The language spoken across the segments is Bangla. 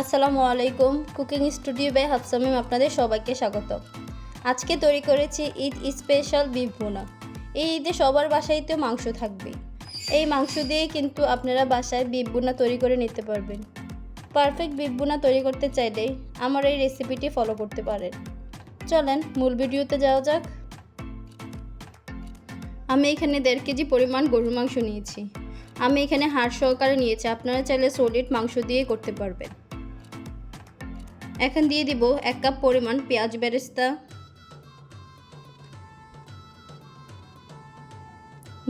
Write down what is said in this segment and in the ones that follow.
আসসালামু আলাইকুম, কুকিং স্টুডিও বাই হাফসামিম আপনাদের সবাইকে স্বাগত। আজকে তৈরি করেছি ঈদ স্পেশাল বিফ ভুনা। এই ঈদে সবার বাসায় তো মাংস থাকবে এই মাংস দিয়ে কিন্তু আপনারা বাসায় বিফ ভুনা তৈরি করে নিতে পারবেন। পারফেক্ট বিফ ভুনা তৈরি করতে চাইলে আমার এই রেসিপিটি ফলো করতে পারেন। চলেন মূল ভিডিওতে যাওয়া যাক। আমি এখানে দেড় কেজি পরিমাণ গরুর মাংস নিয়েছি। আমি এখানে হাড় সহকারে নিয়েছি, আপনারা চাইলে সলিড মাংস দিয়ে করতে পারবেন। এখন দিয়ে দিব এক কাপ পরিমাণ পেঁয়াজ বেরেস্তা।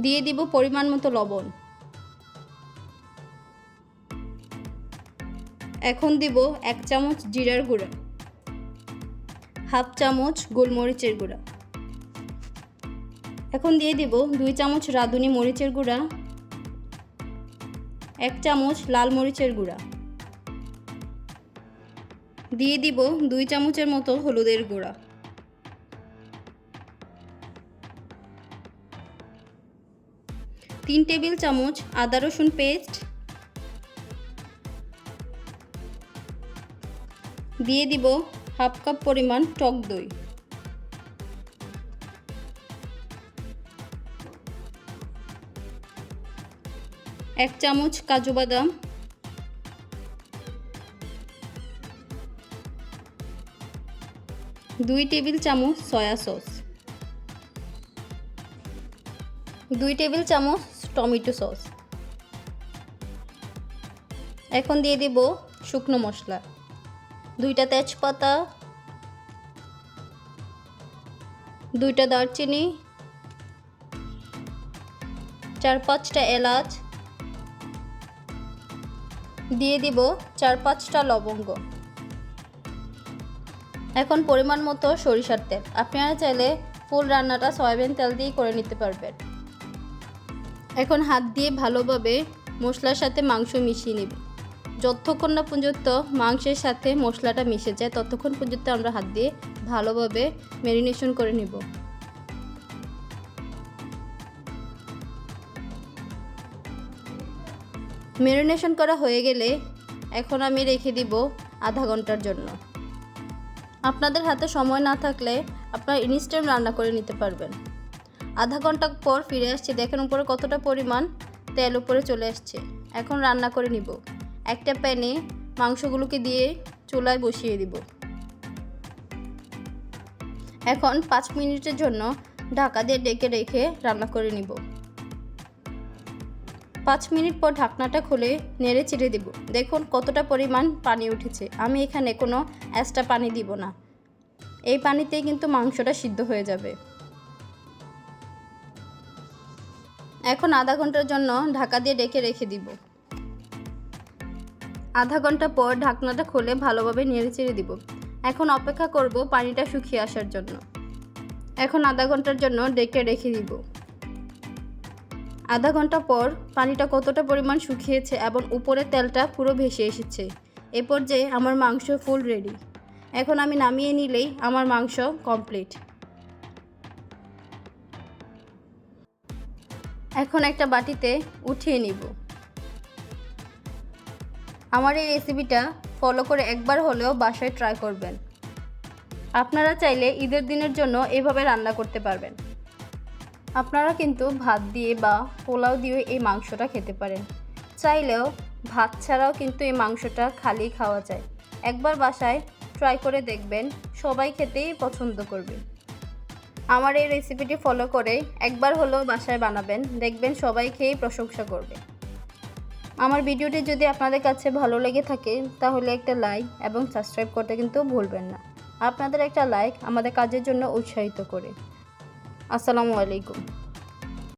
দিয়ে দিব পরিমাণ মতো লবণ। এখন দিব এক চামচ জিরার গুঁড়া। হাফ চামচ গোলমরিচের গুঁড়া। এখন দিয়ে দিব দুই চামচ রাঁধুনি মরিচের গুঁড়া। এক চামচ লাল মরিচের গুঁড়া। দিয়ে দিব দুই চামচের মতো হলুদের গুঁড়া। তিন টেবিল চামচ আদা রসুন পেস্ট। দিয়ে দিব হাফ কাপ পরিমাণ টক দই। এক চামচ কাজু বাদাম। দুই টেবিল চামচ সয়া সস। দুই টেবিল চামচ টমেটো সস। এখন দিয়ে দিব শুকনো মশলা। দুইটা তেজপাতা। দুইটা দারচিনি। চার পাঁচটা এলাচ। দিয়ে দিব চার পাঁচটা লবঙ্গ। এখন পরিমাণ মতো সরিষার তেল। আপনারা চাইলে ফুল রান্নাটা সয়াবিন তেল দিয়ে করে নিতে পারবেন। এখন হাত দিয়ে ভালোভাবে মশলার সাথে মাংস মিশিয়ে নেব। যতক্ষণ না পর্যন্ত মাংসের সাথে মশলাটা মিশে যায়, ততক্ষণ পর্যন্ত আমরা হাত দিয়ে ভালোভাবে ম্যারিনেশন করে নেব। ম্যারিনেশন করা হয়ে গেলে এখন আমি রেখে দিব আধা ঘণ্টার জন্য। আপনাদের হাতে সময় না থাকলে আপনারা ইনস্ট্যান্ট রান্না করে নিতে পারবেন। আধা ঘণ্টা পর ফিরে আসছি, দেখেন উপরে কতটা পরিমাণ তেল উপরে চলে আসছে। এখন রান্না করে নিব। একটা প্যানে মাংসগুলোকে দিয়ে চুলায় বসিয়ে দিব। এখন পাঁচ মিনিটের জন্য ঢাকা দিয়ে ডেকে রেখে রান্না করে নিব। পাঁচ মিনিট পর ঢাকনাটা খুলে নেড়ে চিড়ে দিব। দেখুন কতটা পরিমাণ পানি উঠেছে। আমি এখানে কোনো এক্সট্রা পানি দিব না। এই পানিতেই কিন্তু মাংসটা সিদ্ধ হয়ে যাবে। এখন আধা ঘণ্টার জন্য ঢাকা দিয়ে ডেকে রেখে দিব। আধা ঘণ্টা পর ঢাকনাটা খুলে ভালোভাবে নেড়ে চেড়ে দিব। এখন অপেক্ষা করব পানিটা শুকিয়ে আসার জন্য। এখন আধা ঘণ্টার জন্য ডেকে রেখে দিব। আধা ঘণ্টা পর পানিটা কতটা পরিমাণ শুকিয়েছে এবং উপরে তেলটা পুরো ভেসে এসেছে। এ পর্যায়ে আমার মাংস ফুল রেডি এখন আমি নামিয়ে নিলেই আমার মাংস কমপ্লিট এখন একটা বাটিতে উঠিয়ে নিব। আমার এই রেসিপিটা ফলো করে একবার হলেও বাসায় ট্রাই করবেন। আপনারা চাইলে ঈদের দিনের জন্য এভাবে রান্না করতে পারবেন। আপনারা কিন্তু ভাত দিয়ে বা পোলাও দিয়ে এই মাংসটা খেতে পারেন। চাইলেও ভাত ছাড়াও কিন্তু এই মাংসটা খালি খাওয়া যায়। একবার বাসায় ট্রাই করে দেখবেন, সবাই খেতেই পছন্দ করবে। আমার এই রেসিপিটি ফলো করে একবার হলেও বাসায় বানাবেন, দেখবেন সবাই খেয়েই প্রশংসা করবে। আমার ভিডিওটি যদি আপনাদের কাছে ভালো লেগে থাকে, তাহলে একটা লাইক এবং সাবস্ক্রাইব করতে কিন্তু ভুলবেন না। আপনাদের একটা লাইক আমাদের কাজের জন্য উৎসাহিত করে। আসসালামু আলাইকুম।